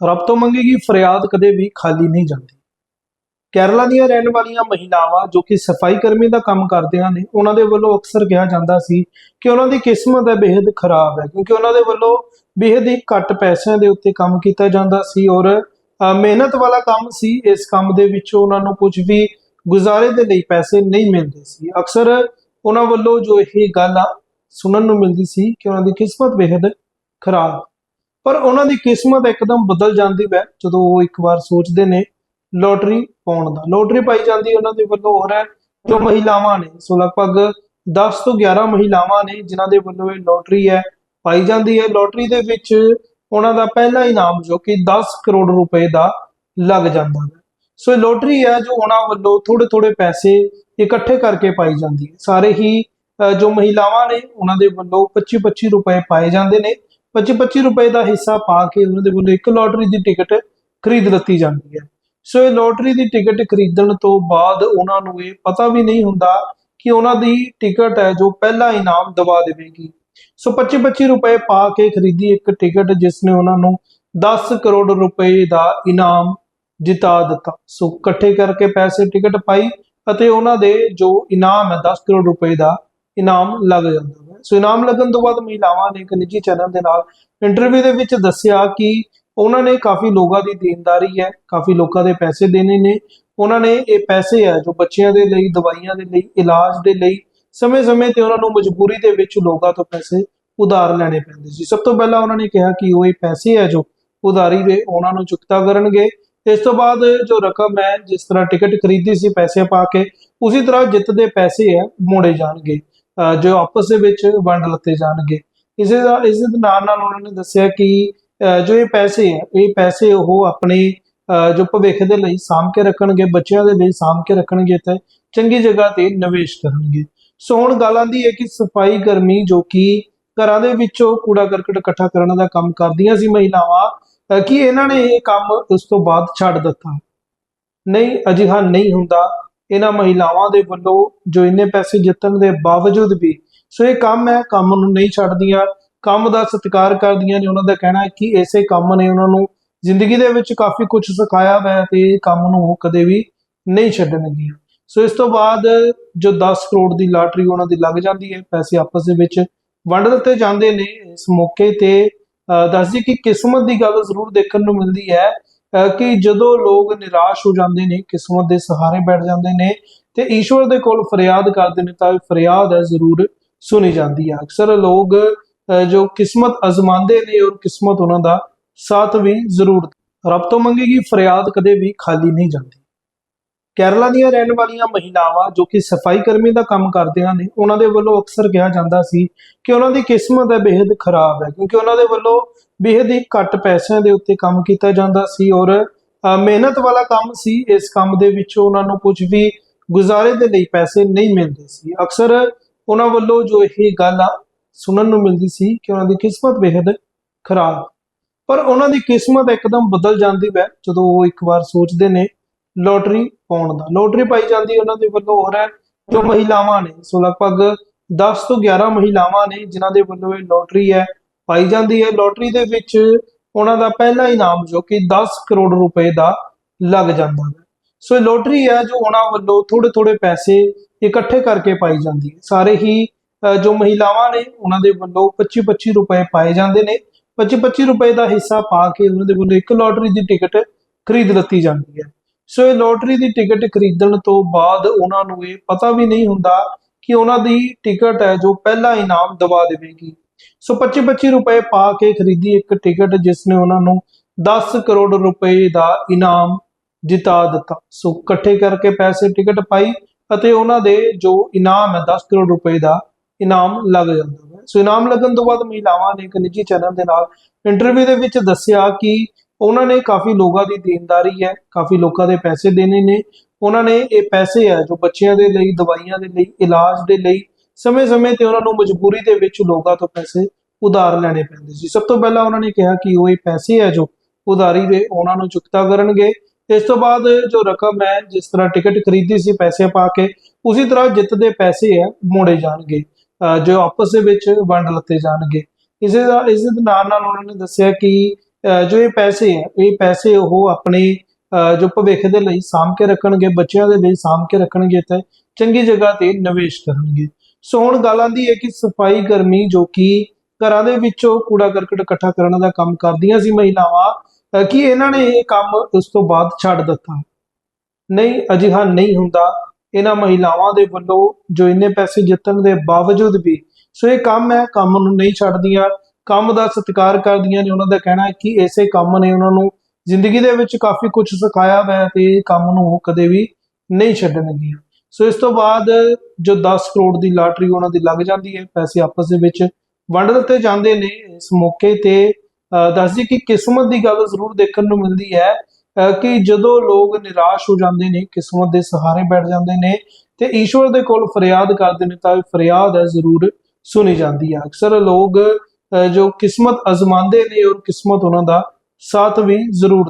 ਰੱਬ ਤੋਂ ਮੰਗੇਗੀ ਫਰਿਆਦ ਕਦੇ ਵੀ ਖਾਲੀ ਨਹੀਂ ਜਾਂਦੀ। ਕੇਰਲਾ ਦੀਆਂ ਰਹਿਣ ਵਾਲੀਆਂ ਮਹਿਲਾਵਾਂ ਜੋ ਕਿ ਸਫ਼ਾਈ ਕਰਮੀ ਦਾ ਕੰਮ ਕਰਦੀਆਂ ਨੇ, ਉਹਨਾਂ ਦੇ ਵੱਲੋਂ ਅਕਸਰ ਕਿਹਾ ਜਾਂਦਾ ਸੀ ਕਿ ਉਹਨਾਂ ਦੀ ਕਿਸਮਤ ਹੈ ਬੇहद ਖਰਾਬ ਹੈ, ਕਿਉਂਕਿ ਉਹਨਾਂ ਦੇ ਵੱਲੋਂ ਬੇहद ਹੀ ਘੱਟ ਪੈਸਿਆਂ ਦੇ ਉੱਤੇ ਕੰਮ ਕੀਤਾ ਜਾਂਦਾ ਸੀ ਔਰ ਮਿਹਨਤ ਵਾਲਾ ਕੰਮ ਸੀ, ਇਸ ਕੰਮ ਦੇ ਵਿੱਚ ਉਹਨਾਂ ਨੂੰ ਕੁਝ ਵੀ ਗੁਜ਼ਾਰੇ ਦੇ ਲਈ ਪੈਸੇ ਨਹੀਂ ਮਿਲਦੇ ਸੀ। ਅਕਸਰ ਉਹਨਾਂ ਵੱਲੋਂ ਜੋ ਇਹ ਗੱਲ ਸੁਣਨ ਨੂੰ ਮਿਲਦੀ ਸੀ ਕਿ ਉਹਨਾਂ ਦੀ ਕਿਸਮਤ ਬੇहद ਖਰਾਬ ਪਰ ਉਹਨਾਂ ਦੀ ਕਿਸਮਤ ਇੱਕਦਮ ਬਦਲ ਜਾਂਦੀ ਹੈ ਜਦੋਂ ਉਹ ਇੱਕ ਵਾਰ ਸੋਚਦੇ ਨੇ ਲੋਟਰੀ ਪਾਉਣ ਦਾ। ਲੋਟਰੀ ਪਾਈ ਜਾਂਦੀ ਉਹਨਾਂ ਦੇ ਵੱਲੋਂ ਹੋ ਰਿਹਾ ਜੋ ਮਹਿਲਾਵਾਂ ਨੇ। ਸੋ ਲਗਭਗ 10 ਤੋਂ 11 ਮਹਿਲਾਵਾਂ ਨੇ ਜਿਨ੍ਹਾਂ ਦੇ ਵੱਲੋਂ ਇਹ ਲੋਟਰੀ ਹੈ, ਪਾਈ ਜਾਂਦੀ ਹੈ। ਲੋਟਰੀ ਦੇ ਵਿੱਚ ਉਹਨਾਂ ਦਾ ਪਹਿਲਾ ਇਨਾਮ ਜੋ ਕਿ 10 ਕਰੋੜ ਰੁਪਏ ਦਾ ਲੱਗ ਜਾਂਦਾ ਹੈ। ਸੋ ਇਹ ਲੋਟਰੀ ਹੈ ਜੋ ਉਹਨਾਂ ਵੱਲੋਂ ਥੋੜੇ ਥੋੜੇ ਪੈਸੇ ਇਕੱਠੇ ਕਰਕੇ ਪਾਈ ਜਾਂਦੀ ਹੈ। ਸਾਰੇ ਹੀ ਜੋ ਮਹਿਲਾਵਾਂ ਨੇ, ਉਹਨਾਂ ਦੇ ਵੱਲੋਂ 25 25 ਰੁਪਏ ਪਾਏ ਜਾਂਦੇ ਨੇ। 25 25 ਰੁਪਏ ਦਾ ਹਿੱਸਾ ਪਾ ਕੇ ਉਹਨਾਂ ਦੇ ਵੱਲੋਂ ਇੱਕ ਲੋਟਰੀ ਦੀ ਟਿਕਟ ਖਰੀਦ ਲਿੱਤੀ ਜਾਂਦੀ ਹੈ। ਸੋ ਇਹ ਲੋਟਰੀ ਦੀ ਟਿਕਟ ਖਰੀਦਣ ਤੋਂ ਬਾਅਦ ਉਹਨਾਂ ਨੂੰ ਇਹ ਪਤਾ ਵੀ ਨਹੀਂ ਹੁੰਦਾ ਕਿ ਉਹਨਾਂ ਦੀ ਟਿਕਟ ਹੈ ਜੋ ਪਹਿਲਾ ਇਨਾਮ ਦਵਾ ਦੇਵੇਗੀ। ਸੋ 25 25 ਰੁਪਏ ਪਾ ਕੇ ਖਰੀਦੀ ਇੱਕ ਟਿਕਟ ਜਿਸ ਨੇ ਉਹਨਾਂ ਨੂੰ 10 ਕਰੋੜ ਰੁਪਏ ਦਾ ਇਨਾਮ ਜਿਤਾ ਦਿੱਤਾ। ਸੋ ਇਕੱਠੇ ਕਰਕੇ ਪੈਸੇ ਟਿਕਟ ਪਾਈ ਅਤੇ ਉਹਨਾਂ ਦੇ ਜੋ ਇਨਾਮ ਹੈ 10 ਕਰੋੜ ਰੁਪਏ ਦਾ ਇਨਾਮ ਲੱਗ ਜਾਂਦਾ। ਸੋ ਇਨਾਮ ਲੱਗਣ ਤੋਂ ਬਾਅਦ ਮਹਿਲਾਵਾਂ ਨੇ ਇੱਕ ਨਿੱਜੀ ਚੈਨਲ ਦੇ ਨਾਲ ਇੰਟਰਵਿਊ ਦੇ ਵਿੱਚ ਦੱਸਿਆ ਕਿ ਉਹਨਾਂ ਨੇ ਕਾਫੀ ਲੋਕਾਂ ਦੀ ਦੇਣਦਾਰੀ ਹੈ, ਕਾਫੀ ਲੋਕਾਂ ਦੇ ਪੈਸੇ ਦੇਣੇ ਨੇ। ਉਹਨਾਂ ਨੇ ਇਹ ਪੈਸੇ ਹੈ ਜੋ ਬੱਚਿਆਂ ਦੇ ਲਈ, ਦਵਾਈਆਂ ਦੇ ਲਈ, ਇਲਾਜ ਦੇ ਲਈ, ਸਮੇਂ-ਸਮੇਂ ਤੇ ਉਹਨਾਂ ਨੂੰ ਮਜਬੂਰੀ ਦੇ ਵਿੱਚ ਲੋਕਾਂ ਤੋਂ ਪੈਸੇ ਉਧਾਰ ਲੈਣੇ ਪੈਂਦੇ ਸੀ। ਸਭ ਤੋਂ ਪਹਿਲਾਂ ਉਹਨਾਂ ਨੇ ਕਿਹਾ ਕਿ ਉਹ ਇਹ ਪੈਸੇ ਹੈ ਜੋ ਉਧਾਰੀ ਦੇ, ਉਹਨਾਂ ਨੂੰ ਚੁਕਤਾ ਕਰਨਗੇ। ਇਸ ਤੋਂ ਬਾਅਦ ਜੋ ਰਕਮ ਹੈ, ਜਿਸ ਤਰ੍ਹਾਂ ਟਿਕਟ ਖਰੀਦੀ ਸੀ ਪੈਸੇ ਪਾ ਕੇ, ਉਸੇ ਤਰ੍ਹਾਂ ਜਿੱਤ ਦੇ ਪੈਸੇ ਹੈ, ਮੋੜੇ ਜਾਣਗੇ। ਜੋ ਆਪਸ ਦੇ ਵਿੱਚ ਵੰਡ ਲੱਤੇ ਜਾਣਗੇ। ਇਸੇ ਦਾ ਇਸ ਦੇ ਨਾਲ ਨਾਲ ਉਹਨਾਂ ਨੇ ਦੱਸਿਆ ਕਿ ਜੋ ਇਹ ਪੈਸੇ ਹੈ ਇਹ ਪੈਸੇ ਉਹ ਆਪਣੇ ਜੋ ਭਵਿੱਖ ਦੇ ਲਈ ਸਾਂਭ ਕੇ ਰੱਖਣਗੇ, ਬੱਚਿਆਂ ਦੇ ਲਈ ਸਾਂਭ ਕੇ ਰੱਖਣਗੇ ਤੇ ਚੰਗੀ ਜਗ੍ਹਾ ਤੇ ਨਿਵੇਸ਼ ਕਰਨਗੇ। ਸੋ ਹੁਣ ਗੱਲ ਆਂਦੀ ਹੈ ਕਿ ਸਫ਼ਾਈ ਕਰਮੀ ਜੋ ਕਿ ਘਰਾਂ ਦੇ ਵਿੱਚੋਂ ਕੂੜਾ ਕਰਕਟ ਇਕੱਠਾ ਕਰਨ ਦਾ ਕੰਮ ਕਰਦੀਆਂ ਸੀ ਮਹਿਲਾਵਾਂ ਕਿ ਇਹਨਾਂ ਨੇ ਇਹ ਕੰਮ ਉਸ ਤੋਂ ਬਾਅਦ ਛੱਡ ਦਿੱਤਾ? ਨਹੀਂ, ਅਜਿਹਾ ਨਹੀਂ ਹੁੰਦਾ। ਇਹਨਾਂ ਮਹਿਲਾਵਾਂ ਦੇ ਵੱਲੋਂ ਜੋ ਇੰਨੇ ਪੈਸੇ ਜਿੱਤਣ ਦੇ ਬਾਵਜੂਦ ਵੀ, ਸੋ ਇਹ ਕੰਮ ਹੈ, ਕੰਮ ਨੂੰ ਨਹੀਂ ਛੱਡਦੀਆਂ, ਕੰਮ ਦਾ ਸਤਿਕਾਰ ਕਰਦੀਆਂ ਨੇ, ਉਹਨਾਂ ਦਾ ਕਹਿਣਾ ਹੈ ਕਿ ਇਸੇ ਕੰਮ ਨੇ ਉਹਨਾਂ ਨੂੰ ਜ਼ਿੰਦਗੀ ਦੇ ਵਿੱਚ ਕਾਫੀ ਕੁਝ ਸਿਖਾਇਆ ਹੈ ਤੇ ਇਹ ਕੰਮ ਨੂੰ ਉਹ ਕਦੇ ਵੀ ਨਹੀਂ ਛੱਡਣਗੀਆਂ। ਸੋ ਇਸ ਤੋਂ ਬਾਅਦ ਜੋ 10 ਕਰੋੜ ਦੀ ਲਾਟਰੀ ਉਹਨਾਂ ਦੀ ਲੱਗ ਜਾਂਦੀ ਹੈ, ਪੈਸੇ ਆਪਸ ਦੇ ਵਿੱਚ ਵੰਡ ਦਿੱਤੇ ਜਾਂਦੇ ਨੇ। ਇਸ ਮੌਕੇ ਤੇ, ਅਹ ਦੱਸਦੀ ਕਿ ਕਿਸਮਤ ਦੀ ਗੱਲ ਜ਼ਰੂਰ ਦੇਖਣ ਨੂੰ ਮਿਲਦੀ ਹੈ ਕਿ ਜਦੋਂ ਲੋਕ ਨਿਰਾਸ਼ ਹੋ ਜਾਂਦੇ ਨੇ, ਕਿਸਮਤ ਦੇ ਸਹਾਰੇ ਬੈਠ ਜਾਂਦੇ ਨੇ ਤੇ ਈਸ਼ਵਰ ਦੇ ਕੋਲ ਫਰਿਆਦ ਕਰਦੇ ਨੇ ਤਾਂ ਇਹ ਫਰਿਆਦ ਹੈ ਜ਼ਰੂਰ ਸੁਣੀ ਜਾਂਦੀ ਹੈ ਅਕਸਰ ਲੋਕ, ਅਹ ਜੋ ਕਿਸਮਤ ਅਜ਼ਮਾਉਂਦੇ ਨੇ ਔਰ ਕਿਸਮਤ ਉਹਨਾਂ ਦਾ ਸਾਥ ਵੀ ਜ਼ਰੂਰ ਰੱਬ ਤੋਂ ਮੰਗੇਗੀ, ਫਰਿਆਦ ਕਦੇ ਵੀ ਖਾਲੀ ਨਹੀਂ ਜਾਂਦੀ। ਕੇਰਲਾ ਦੀਆਂ ਰਹਿਣ ਵਾਲੀਆਂ ਮਹਿਲਾਵਾਂ ਜੋ ਕਿ ਸਫ਼ਾਈ ਕਰਮੀ ਦਾ ਕੰਮ ਕਰਦੀਆਂ ਨੇ, ਉਹਨਾਂ ਦੇ ਵੱਲੋਂ ਅਕਸਰ ਕਿਹਾ ਜਾਂਦਾ ਸੀ ਕਿ ਉਹਨਾਂ ਦੀ ਕਿਸਮਤ ਹੈ ਬੇहद ਖਰਾਬ ਹੈ, ਕਿਉਂਕਿ ਉਹਨਾਂ ਦੇ ਵੱਲੋਂ ਬੇहद ਹੀ ਘੱਟ ਪੈਸਿਆਂ ਦੇ ਉੱਤੇ ਕੰਮ ਕੀਤਾ ਜਾਂਦਾ ਸੀ ਔਰ ਮਿਹਨਤ ਵਾਲਾ ਕੰਮ ਸੀ, ਇਸ ਕੰਮ ਦੇ ਵਿੱਚ ਉਹਨਾਂ ਨੂੰ ਕੁਝ ਵੀ ਗੁਜ਼ਾਰੇ ਦੇ ਲਈ ਪੈਸੇ ਨਹੀਂ ਮਿਲਦੇ ਸੀ। ਅਕਸਰ ਉਹਨਾਂ ਵੱਲੋਂ ਜੋ ਇਹ ਗੱਲ ਸੁਣਨ ਨੂੰ ਮਿਲਦੀ ਸੀ ਕਿ ਉਹਨਾਂ ਦੀ ਕਿਸਮਤ ਬੇहद ਖਰਾਬ। ਪਰ ਉਹਨਾਂ ਦੀ ਕਿਸਮਤ ਇੱਕਦਮ ਬਦਲ ਜਾਂਦੀ ਹੈ, ਜਦੋਂ ਉਹ ਇੱਕ ਵਾਰ ਸੋਚਦੇ ਨੇ ਲੋਟਰੀ ਪਾਉਣ ਦਾ। ਲੋਟਰੀ ਪਾਈ ਜਾਂਦੀ ਉਹਨਾਂ ਦੇ ਵੱਲੋਂ ਹੋ ਰਿਹਾ ਜੋ ਮਹਿਲਾਵਾਂ ਨੇ ਸੋ ਲਗਭਗ 10 ਤੋਂ 11 ਮਹਿਲਾਵਾਂ ਨੇ ਜਿਨ੍ਹਾਂ ਦੇ ਵੱਲੋਂ ਇਹ ਲੋਟਰੀ ਹੈ ਪਾਈ ਜਾਂਦੀ ਹੈ। ਲੋਟਰੀ ਦੇ ਵਿੱਚ ਉਹਨਾਂ ਦਾ ਪਹਿਲਾ ਇਨਾਮ ਜੋ ਕਿ 10 ਕਰੋੜ ਰੁਪਏ ਦਾ ਲੱਗ ਜਾਂਦਾ ਹੈ। ਸੋ ਇਹ ਲੋਟਰੀ ਹੈ ਜੋ ਉਹਨਾਂ ਵੱਲੋਂ ਥੋੜੇ ਥੋੜੇ ਪੈਸੇ ਇਕੱਠੇ ਕਰਕੇ ਪਾਈ ਜਾਂਦੀ ਹੈ। ਸਾਰੇ ਹੀ ਅਹ, ਜੋ ਮਹਿਲਾਵਾਂ ਨੇ ਉਹਨਾਂ ਦੇ ਵੱਲੋਂ 25 25 ਰੁਪਏ ਪਾਏ ਜਾਂਦੇ ਨੇ। 25 25 ਰੁਪਏ ਦਾ ਹਿੱਸਾ ਪਾ ਕੇ ਉਹਨਾਂ ਦੇ ਵੱਲੋਂ ਇੱਕ ਲੋਟਰੀ ਦੀ ਟਿਕਟ ਖਰੀਦ ਲਿੱਤੀ ਜਾਂਦੀ ਹੈ। ਸੋ ਇਹ ਲੋਟਰੀ ਦੀ ਟਿਕਟ ਖਰੀਦਣ ਤੋਂ ਬਾਅਦ ਉਹਨਾਂ ਨੂੰ ਇਹ ਪਤਾ ਵੀ ਨਹੀਂ ਹੁੰਦਾ ਕਿ ਉਹਨਾਂ ਦੀ ਟਿਕਟ ਹੈ ਜੋ ਪਹਿਲਾ ਇਨਾਮ ਦਵਾ ਦੇਵੇਗੀ। ਸੋ 25 25 ਰੁਪਏ ਪਾ ਕੇ ਖਰੀਦੀ ਇੱਕ ਟਿਕਟ ਜਿਸ ਨੇ ਉਹਨਾਂ ਨੂੰ 10 ਕਰੋੜ ਰੁਪਏ ਦਾ ਇਨਾਮ ਜਿਤਾ ਦਿੱਤਾ। ਸੋ ਇਕੱਠੇ ਕਰਕੇ ਪੈਸੇ ਟਿਕਟ ਪਾਈ ਅਤੇ ਉਹਨਾਂ ਦੇ ਜੋ ਇਨਾਮ ਹੈ 10 ਕਰੋੜ ਰੁਪਏ ਦਾ ਇਨਾਮ ਲੱਗ ਜਾਂਦਾ ਹੈ। ਸੋ ਇਨਾਮ ਲੱਗਣ ਤੋਂ ਬਾਅਦ ਮਹਿਲਾਵਾਂ ਨੇ ਇੱਕ ਨਿੱਜੀ ਚੈਨਲ ਦੇ ਨਾਲ ਇੰਟਰਵਿਊ ਦੇ ਵਿੱਚ ਦੱਸਿਆ ਕਿ ਉਹਨਾਂ ਨੇ ਕਾਫੀ ਲੋਕਾਂ ਦੀ ਦੇਣਦਾਰੀ ਹੈ, ਕਾਫੀ ਲੋਕਾਂ ਦੇ ਪੈਸੇ ਦੇਣੇ ਨੇ। ਉਹਨਾਂ ਨੇ ਇਹ ਪੈਸੇ ਹੈ ਜੋ ਬੱਚਿਆਂ ਦੇ ਲਈ, ਦਵਾਈਆਂ ਦੇ ਲਈ, ਇਲਾਜ ਦੇ ਲਈ, ਸਮੇਂ-ਸਮੇਂ ਤੇ ਉਹਨਾਂ ਨੂੰ ਮਜਬੂਰੀ ਦੇ ਵਿੱਚ ਲੋਕਾਂ ਤੋਂ ਪੈਸੇ ਉਧਾਰ ਲੈਣੇ ਪੈਂਦੇ ਸੀ। ਸਭ ਤੋਂ ਪਹਿਲਾਂ ਉਹਨਾਂ ਨੇ ਕਿਹਾ ਕਿ ਉਹ ਇਹ ਪੈਸੇ ਹੈ ਜੋ ਉਧਾਰੀ ਦੇ ਉਹਨਾਂ ਨੂੰ ਚੁਕਤਾ ਕਰਨਗੇ। ਇਸ ਤੋਂ ਬਾਅਦ ਜੋ ਰਕਮ ਹੈ, ਜਿਸ ਤਰ੍ਹਾਂ ਟਿਕਟ ਖਰੀਦੀ ਸੀ ਪੈਸੇ ਪਾ ਕੇ, ਉਸੇ ਤਰ੍ਹਾਂ ਜਿੱਤ ਦੇ ਪੈਸੇ ਹੈ, ਮੋੜੇ ਜਾਣਗੇ। ਅਹ ਜੋ ਆਪਸ ਦੇ ਵਿੱਚ ਵੰਡ ਲਤੇ ਜਾਣਗੇ। ਇਸੇ ਦਾ, ਇਸ ਦੇ ਨਾਲ ਨਾਲ ਉਹਨਾਂ ਨੇ ਦੱਸਿਆ ਕਿ ਜੋ ਇਹ ਪੈਸੇ ਹੈ ਇਹ ਪੈਸੇ ਉਹ ਆਪਣੇ, ਅਹ ਜੋ ਭਵਿੱਖ ਦੇ ਲਈ ਸਾਂਭ ਕੇ ਰੱਖਣਗੇ, ਬੱਚਿਆਂ ਦੇ ਲਈ ਸਾਂਭ ਕੇ ਰੱਖਣਗੇ ਤੇ ਚੰਗੀ ਜਗ੍ਹਾ ਤੇ ਨਿਵੇਸ਼ ਕਰਨਗੇ। ਸੋ ਹੁਣ ਗੱਲ ਆਂਦੀ ਹੈ ਕਿ ਸਫ਼ਾਈ ਕਰਮੀ ਜੋ ਕਿ ਘਰਾਂ ਦੇ ਵਿੱਚੋਂ ਕੂੜਾ ਕਰਕਟ ਇਕੱਠਾ ਕਰਨ ਦਾ ਕੰਮ ਕਰਦੀਆਂ ਸੀ ਮਹਿਲਾਵਾਂ ਕਿ ਇਹਨਾਂ ਨੇ ਇਹ ਕੰਮ ਉਸ ਤੋਂ ਬਾਅਦ ਛੱਡ ਦਿੱਤਾ? ਨਹੀਂ, ਅਜਿਹਾ ਨਹੀਂ ਹੁੰਦਾ। ਇਹਨਾਂ ਮਹਿਲਾਵਾਂ ਦੇ ਵੱਲੋਂ ਜੋ ਇੰਨੇ ਪੈਸੇ ਜਿੱਤਣ ਦੇ ਬਾਵਜੂਦ ਵੀ, ਸੋ ਇਹ ਕੰਮ ਹੈ, ਕੰਮ ਨੂੰ ਨਹੀਂ ਛੱਡਦੀਆਂ। ਕੰਮ ਦਾ ਸਤਿਕਾਰ ਕਰਦੀਆਂ ਨੇ, ਉਹਨਾਂ ਦਾ ਕਹਿਣਾ ਹੈ ਕਿ ਇਸੇ ਕੰਮ ਨੇ ਉਹਨਾਂ ਨੂੰ ਜ਼ਿੰਦਗੀ ਦੇ ਵਿੱਚ ਕਾਫੀ ਕੁਝ ਸਿਖਾਇਆ ਹੋਇਆ ਤੇ ਕੰਮ ਨੂੰ ਉਹ ਕਦੇ ਵੀ ਨਹੀਂ ਛੱਡਣਗੀਆਂ ਸੋ ਇਸ ਤੋਂ ਬਾਅਦ ਜੋ 10 ਕਰੋੜ ਦੀ ਲਾਟਰੀ ਉਹਨਾਂ ਦੀ ਲੱਗ ਜਾਂਦੀ ਹੈ, ਪੈਸੇ ਆਪਸ ਦੇ ਵਿੱਚ ਵੰਡ ਦਿੱਤੇ ਜਾਂਦੇ ਨੇ। ਇਸ ਮੌਕੇ ਤੇ, ਅਹ ਦੱਸਦੀ ਕਿ ਕਿਸਮਤ ਦੀ ਗੱਲ ਜ਼ਰੂਰ ਦੇਖਣ ਨੂੰ ਮਿਲਦੀ ਹੈ, ਅਹ, ਕਿ ਜਦੋਂ ਲੋਕ ਨਿਰਾਸ਼ ਹੋ ਜਾਂਦੇ ਨੇ, ਕਿਸਮਤ ਦੇ ਸਹਾਰੇ ਬੈਠ ਜਾਂਦੇ ਨੇ ਤੇ ਈਸ਼ਵਰ ਦੇ ਕੋਲ ਫਰਿਆਦ ਕਰਦੇ ਨੇ, ਤਾਂ ਇਹ ਫਰਿਆਦ ਹੈ ਜ਼ਰੂਰ ਸੁਣੀ ਜਾਂਦੀ ਹੈ ਅਕਸਰ ਲੋਕ ਜੋ ਕਿਸਮਤ ਅਜ਼ਮਾਉਂਦੇ ਨੇ ਔਰ ਕਿਸਮਤ ਉਹਨਾਂ ਦਾ ਸਾਥ ਵੀ ਜ਼ਰੂਰ